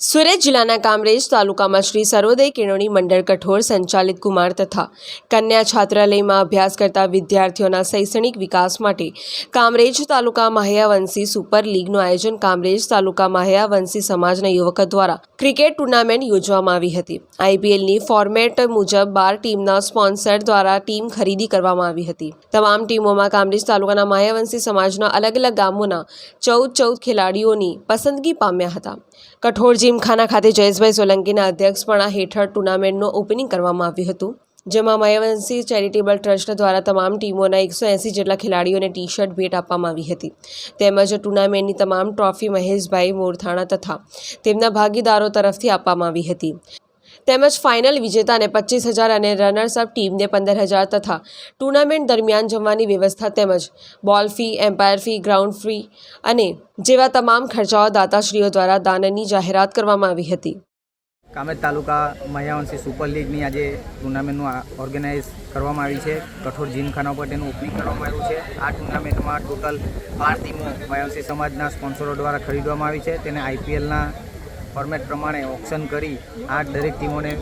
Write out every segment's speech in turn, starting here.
સુરત જિલ્લાના કામરેજ તાલુકામાં શ્રી સર્વોદય કેળવણી મંડળ કઠોર સંચાલિત કુમાર તથા કન્યા છાત્રાલયમાં અભ્યાસ કરતા વિદ્યાર્થીઓના શૈક્ષણિક વિકાસ માટે કામરેજ તાલુકા માહ્યાવંશી સુપર લીગનું આયોજન કામરેજ તાલુકા માહ્યાવંશી સમાજના યુવકો દ્વારા ક્રિકેટ ટુર્નામેન્ટ યોજવામાં આવી હતી. આઈપીએલની ફોર્મેટ મુજબ બાર ટીમના સ્પોન્સર દ્વારા ટીમ ખરીદી કરવામાં આવી હતી. તમામ ટીમોમાં કામરેજ તાલુકાના માહ્યાવંશી સમાજના અલગ અલગ ગામોના ચૌદ ચૌદ ખેલાડીઓની પસંદગી પામ્યા હતા. કઠોળ જીમખાના ખાતે જયેશભાઈ સોલંકીના અધ્યક્ષપણા હેઠળ ટુર્નામેન્ટનું ઓપનિંગ કરવામાં આવ્યું હતું, જેમાં મયવંશી ચેરિટેબલ ટ્રસ્ટ દ્વારા તમામ ટીમોના એકસો એંસી જેટલા ખેલાડીઓને ટી શર્ટ ભેટ આપવામાં આવી હતી. તેમજ ટુર્નામેન્ટની તમામ ટ્રોફી મહેશભાઈ મોરથાણા તથા તેમના ભાગીદારો તરફથી આપવામાં આવી હતી. તેમજ ફાઇનલ વિજેતાને પચીસ હજાર અને રનર્સઅપ ટીમને પંદર હજાર તથા ટુર્નામેન્ટ દરમિયાન જમવાની વ્યવસ્થા તેમજ ball fee, umpire fee, ground fee અને જેવા તમામ ખર્ચાઓ દાતાશ્રીઓ દ્વારા દાનની જાહેરાત કરવામાં આવી હતી. કામેજ તાલુકા મહ્યાવંશી સુપર લીગની આજે ટુર્નામેન્ટનું ઓર્ગેનાઇઝ કરવામાં આવી છે. કઠોર જીમખાના પર તેનું ઓપનિંગ કરવામાં આવ્યું છે. આ ટુર્નામેન્ટમાં ટોટલ બાર ટીમો મહ્યાવંશી સમાજના સ્પોન્સરો દ્વારા ખરીદવામાં આવી છે. તેને આઈપીએલના ફોર્મેટ પ્રમાણે ઓપ્શન કરી આ દરેક ટીમોને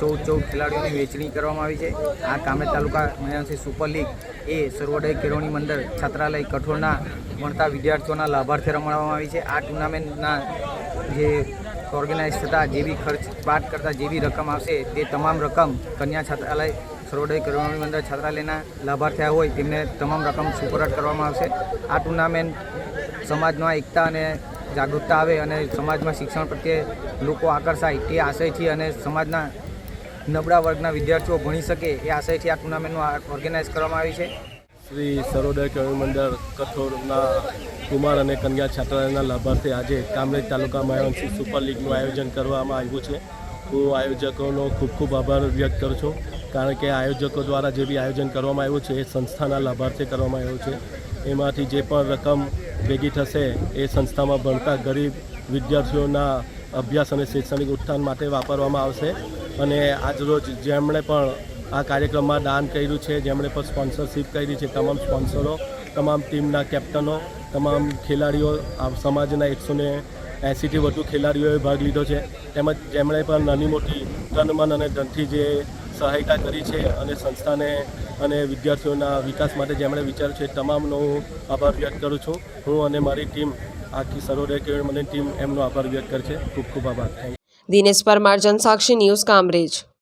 ચૌદ ચૌદ ખેલાડીઓની વેચણી કરવામાં આવી છે. આ કામે તાલુકા મહ્યાવંશી સુપર લીગ એ સર્વોદય કેળવણી મંડળ છાત્રાલય કઠોળના ભણતા વિદ્યાર્થીઓના લાભાર્થે રમાડવામાં આવી છે. આ ટુર્નામેન્ટના જે ઓર્ગેનાઇઝ થતાં, જે બી ખર્ચ બાદ કરતાં, જે બી રકમ આવશે, તે તમામ રકમ કન્યા છાત્રાલય સર્વોદય કેળવણી મંડળ છાત્રાલયના લાભાર્થીઓ હોય તેમને તમામ રકમ સુપરત કરવામાં આવશે. આ ટુર્નામેન્ટ સમાજમાં એકતા અને જાગૃતતા આવે અને સમાજમાં શિક્ષણ પ્રત્યે લોકો આકર્ષાય તે આશયથી અને સમાજના નબળા વર્ગના વિદ્યાર્થીઓ ભણી શકે એ આશયથી આ ટુર્નામેન્ટનું ઓર્ગેનાઇઝ કરવામાં આવી છે. શ્રી સરોદય કેળવણી મંડળ કઠોરના કુમાર અને કન્યા છાત્રાલયના લાભાર્થે આજે કામરેજ તાલુકામાં માયવંશી સુપર લીગનું આયોજન કરવામાં આવ્યું છે. હું આયોજકોનો ખૂબ ખૂબ આભાર વ્યક્ત કરું છું. કારણ કે આયોજકો દ્વારા જે બી આયોજન કરવામાં આવ્યું છે એ સંસ્થાના લાભાર્થે કરવામાં આવ્યું છે. એમાંથી જે પણ રકમ ભેગી થશે એ સંસ્થામાં ભણતા ગરીબ વિદ્યાર્થીઓના અભ્યાસ અને શૈક્ષણિક ઉત્થાન માટે વાપરવામાં આવશે. અને આજરોજ જેમણે પણ આ કાર્યક્રમમાં દાન કર્યું છે, જેમણે પણ સ્પોન્સરશિપ કરી છે, તમામ સ્પોન્સરો તમામ ટીમના કેપ્ટનો તમામ ખેલાડીઓ સમાજના એકસો ને એંસીથી વધુ ખેલાડીઓએ ભાગ લીધો છે. તેમજ જેમણે પણ નાની મોટી તન મન અને ધનથી જે સહાયતા કરી છે અને સંસ્થાને અને વિદ્યાર્થીઓના વિકાસ માટે જેમણે વિચાર્યું છે, તમામનો હું આભાર વ્યક્ત કરું છું. હું અને મારી ટીમ આખી સરોદય મને ટીમ એમનો આભાર વ્યક્ત કરે છે ખૂબ ખૂબ આભાર. દિનેશ પરમાર, જનસાક્ષી ન્યૂઝ, કામરેજ.